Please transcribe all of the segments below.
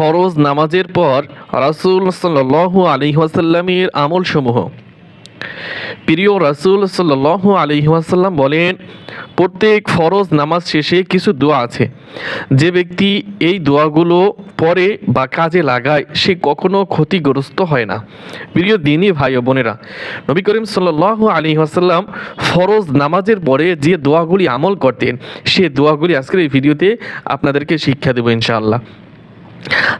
ফরজ নামাজের পর রাসূল সাল্লাল্লাহু আলাইহি ওয়াসাল্লামের আমলসমূহ। প্রিয় রাসূল সাল্লাল্লাহু আলাইহি ওয়াসাল্লাম বলেন, প্রত্যেক ফরজ নামাজ শেষে কিছু দোয়া আছে। যে ব্যক্তি এই দোয়াগুলো পরে বা কাজে লাগায়, সে কখনো ক্ষতিগ্রস্ত হয় না। প্রিয় দিনই ভাই ও বোনেরা, নবী করিম সাল্লাল্লাহু আলাইহি ওয়াসাল্লাম ফরজ নামাজের পরে যে দোয়াগুলি আমল করতেন, সে দোয়াগুলি আজকের এই ভিডিওতে আপনাদেরকে শিক্ষা দেবো ইনশাআল্লাহ।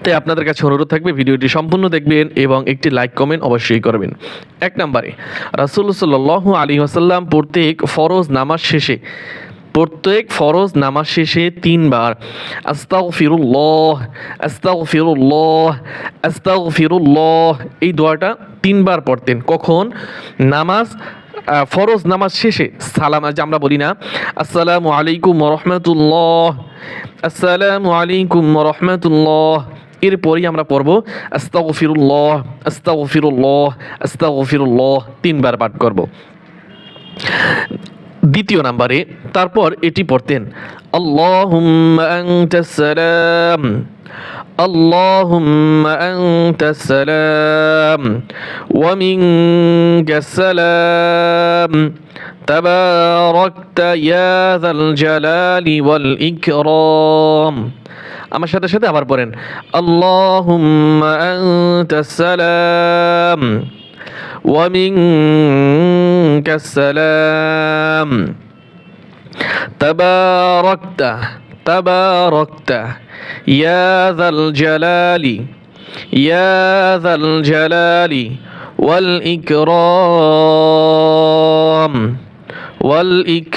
তাই আপনাদের কাছে অনুরোধ থাকবে, ভিডিওটি সম্পূর্ণ দেখবেন এবং একটি লাইক কমেন্ট অবশ্যই করবেন। এক নম্বরে, রাসুল সাল্লাহ আলী আসাল্লাম প্রত্যেক ফরজ নামাজ শেষে, প্রত্যেক ফরজ নামাজ শেষে তিনবার আস্তাও ফিরুল্লাহ আস্তাও ফিরুল্লাহ আস্তাও ফিরুল্লাহ এই দোয়াটা তিনবার পড়তেন। কখন? নামাজ ফরজ নামাজ শেষে সালাম, আজ আমরা বলি না, আসসালামু আলাইকুম রহমতুল্লাহ, আসসালামু আলাইকুম রহমতুল্লাহ। এরপরেই আমরা পড়ব, আস্তাগফিরুল্লাহ আস্তাগফিরুল্লাহ আস্তাগফিরুল্লাহ, তিনবার পাঠ করব। দ্বিতীয় নাম্বারে তারপর এটি পড়তেন আল্লাহুম্মা আনতাস সালাম اللهم أنت السلام ومنك السلام تباركت يا ذا الجلال والإكرام আমার সাথে সাথে আবার পড়েন আল্লাহুম্মা আনতাস সালাম ومنك السلام. تباركت تباركت. يا ذا الجلال يا ذا الجلال والإكرام والإكرام.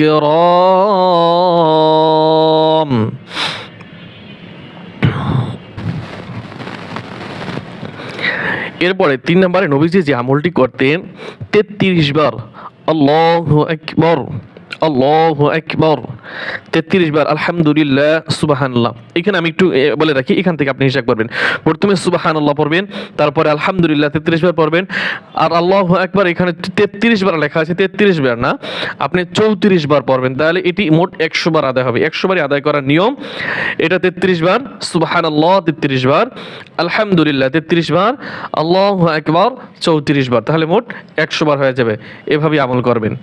এরপরে তিন নম্বরে নবীজি যে আমলটি করতেন তেত্রিশ বার আল্লাহ আকবর। আল্লাহ আকবর। তেত্রিশ বার, আলহামদুলিল্লাহ সুবাহান্লাহ এখানে আমি একটু বলে রাখি, এখান থেকে আপনি হিসাব করবেন। প্রথমে সুবাহান আল্লাহ পড়বেন, তারপরে আলহামদুলিল্লাহ, তেত্রিশ বার পড়বেন। আর আল্লাহ একবার এখানে তেত্রিশ বার লেখা আছে, তেত্রিশ বার না, আপনি চৌত্রিশ বার পড়বেন। তাহলে এটি মোট একশো বার আদায় হবে। একশো বারই আদায় করার নিয়ম, এটা তেত্রিশ বার সুবাহান আল্লাহ তেত্রিশ বার, আলহামদুলিল্লাহ, তেত্রিশ বার, আল্লাহ একবার চৌত্রিশ বার। তাহলে মোট একশো বার হয়ে যাবে। এভাবেই আমল করবেন।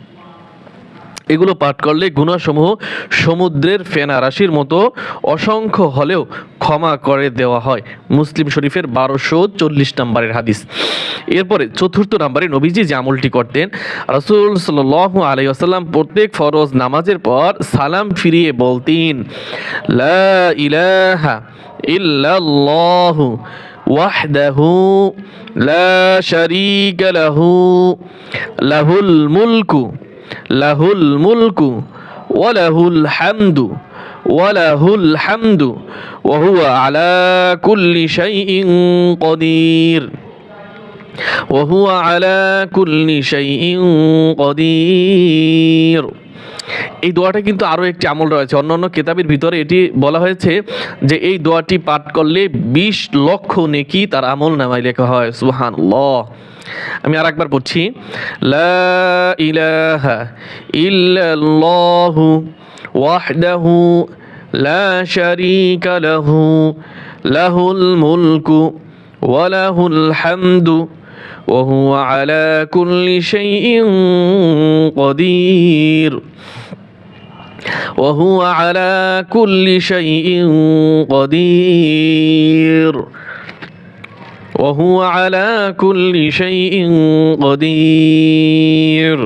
এগুলো পাঠ করলে গুণাসমূহ সমুদ্রের ফেনা রাশির মতো অসংখ্য হলেও ক্ষমা করে দেওয়া হয়। মুসলিম শরীফের বারোশো চল্লিশ নম্বরের হাদিস। এরপরে চতুর্থ নম্বরে নবীজি যে আমলটি করতেন, রাসূল সাল্লাল্লাহু আলাইহি ওয়াসাল্লাম প্রত্যেক ফরজ নামাজের পর সালাম ফিরিয়ে বলতেন, লা ইলাহা ইল্লাল্লাহু ওয়াহদাহু লা শারীকা লাহু, লাহুল মুলকু লাহুল মুলকু ওয়ালাহুল হামদু ওয়ালাহুল হামদু ওয়াহুয়া আলা কুল্লি শাইইন কদির وهو على كل شيء قدير এই দোয়াটা কিন্তু আরও একটি আমল রয়েছে অন্যান্য কেতাবের ভিতরে এটি বলা হয়েছে যে এই দোয়াটি পাঠ করলে বিশ লক্ষ নেকি তার আমল নামায় লেখা হয় সুহান আমি আর একবার পড়ছি লা ইলাহা ইল্লাল্লাহু ওয়াহদাহু লা শারীকা লাহু লাহুল মুলকু ওয়া লাহুল হামদু وهو على كل شيء قدير وهو على كل شيء قدير وهو على كل شيء قدير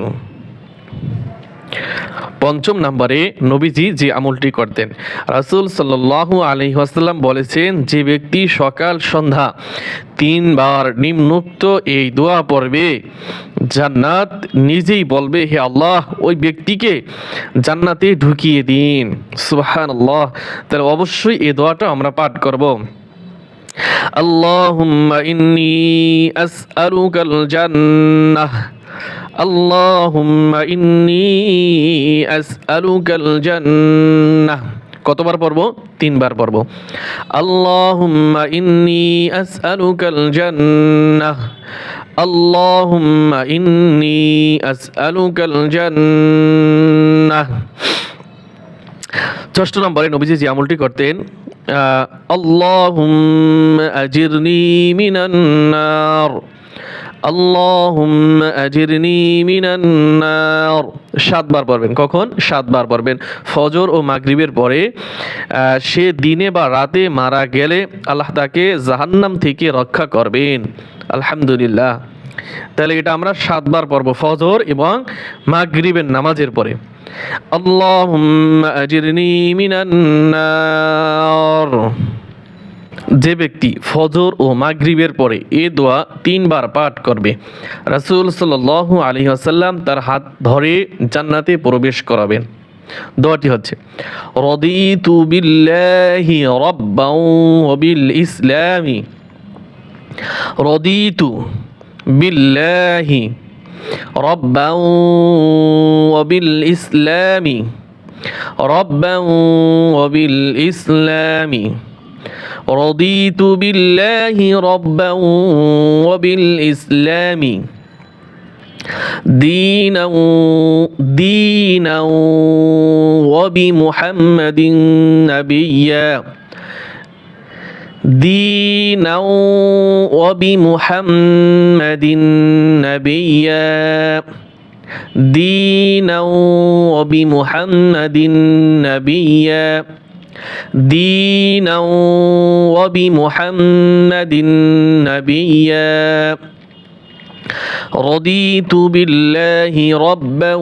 পঞ্চম নম্বরে নবীজি যে আমলটি করতেন রাসূল সাল্লাল্লাহু আলাইহি ওয়াসাল্লাম বলেছেন যে ব্যক্তি সকাল সন্ধ্যা তিনবার নিম্নোক্ত এই দোয়া পড়বে জান্নাত নিজেই বলবে হে আল্লাহ ওই ব্যক্তিকে জান্নাতে ঢুকিয়ে দিন সুবহানাল্লাহ তাহলে অবশ্যই এই দোয়াটা আমরা পাঠ করব اللهم إني أسألك الجنة اللهم إني أسألك الجنة কতবার পড়ব তিনবার পড়ব আল্লাহুম্মা ইন্নি আসআলুকাল জান্নাহ আল্লাহুম্মা ইন্নি আসআলুকাল জান্নাহ ষষ্ঠ নম্বরে নবীজি যে আমলটি করতেন اللهم أجرني من النار اللهم أجرني من النار সাতবার পড়বেন কখন সাতবার পড়বেন ফজর ও মাগরিবের পরে আহ, সে দিনে বা রাতে মারা গেলে আল্লাহ তাকে জাহান্নাম থেকে রক্ষা করবেন আলহামদুলিল্লাহ তাহলে এটা আমরা সাতবার পড়ব, ফজর এবং মাগরিবের নামাজের পরে। যে ব্যক্তি ফজর ও মাগরিবের পরে এ দোয়া তিনবার পাঠ করবে, রাসূল সাল্লাল্লাহু আলাইহি ওয়াসাল্লাম তার হাত ধরে জান্নাতে প্রবেশ করাবেন দোয়াটি হচ্ছে, রদিতু বিল্লাহি রাব্বাও ওয়া বিল ইসলামি। রদিতু بالله ربا وبالإسلام ربا وبالإسلام. رضيت بالله ربا وبالإسلام. دينا دينا وبمحمد نبيا. دينا وبمحمد نبيا. دينا وبمحمد نبيا. دينا وبمحمد نبيا. رضيت بالله ربا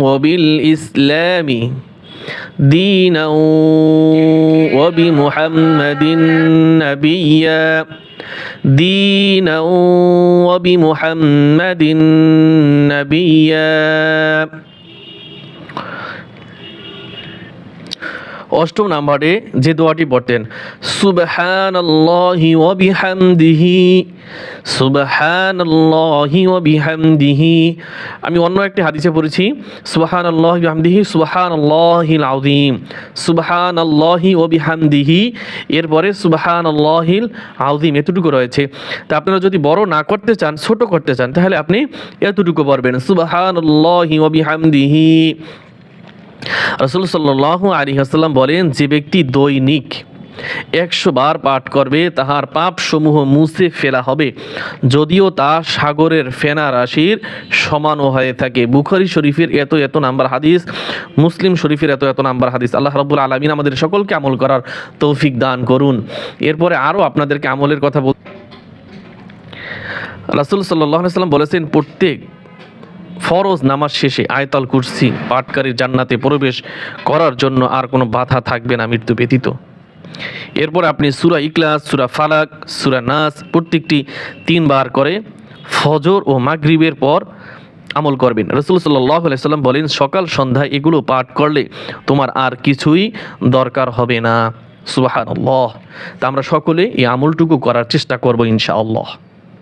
وبالإسلام. دينا وبمحمد نبيا. دينا وبمحمد نبيا. অষ্টম নাম্বারে যে দোয়াটি পড়তেন, সুবহানাল্লাহি ওয়া বিহামদিহি, সুবহানাল্লাহি ওয়া বিহামদিহি। আমি অন্য একটি হাদিসে পড়েছি, সুবহানাল্লাহি ওয়া বিহামদিহি, সুবহানাল্লাহিল আযীম, সুবহানাল্লাহি ওয়া বিহামদিহি। এরপরে, সুবহানাল্লাহিল আযীম, এতটুকু রয়েছে। তা আপনারা যদি বড় না করতে চান, ছোট করতে চান, তাহলে আপনি এতটুকু পড়বেন, সুবহানাল্লাহি ওয়া বিহামদিহি। রসুল সাল্লাহ আলী হাসাল্লাম বলেন, যে ব্যক্তি দৈনিক একশো বার পাঠ করবে, তাহার পাপ সমূহ মুছে ফেলা হবে। যদিও তা সাগরের ফেনা রাশির সমানও হয়ে থাকে। বুখারি শরীফের এত এত নাম্বার হাদিস, মুসলিম শরীফের এত এত নাম্বার হাদিস। আল্লাহ রাবুল আলমিন আমাদের সকলকে আমল করার তৌফিক দান করুন। এরপরে আরও আপনাদেরকে আমলের কথা বল রাসুল সাল্লাহ সাল্লাম বলেছেন, প্রত্যেক ফরজ নামাজ শেষে আয়তাল কুরসি পাটকারীর জান্নাতে প্রবেশ করার জন্য আর কোনো বাধা থাকবে না মৃত্যু ব্যতীত। এরপর আপনি সুরা ইকলাস সুরা ফালাক, সুরা নাস প্রত্যেকটি তিনবার করে ফজর ও মাগরিবের পর আমল করবেন। রসুল সাল্লাহ সাল্লাম বলেন, সকাল সন্ধ্যায় এগুলো পাঠ করলে তোমার আর কিছুই দরকার হবে না। সুবাহ তা আমরা সকলে এই আমলটুকু করার চেষ্টা করব ইনশাআল্লাহ।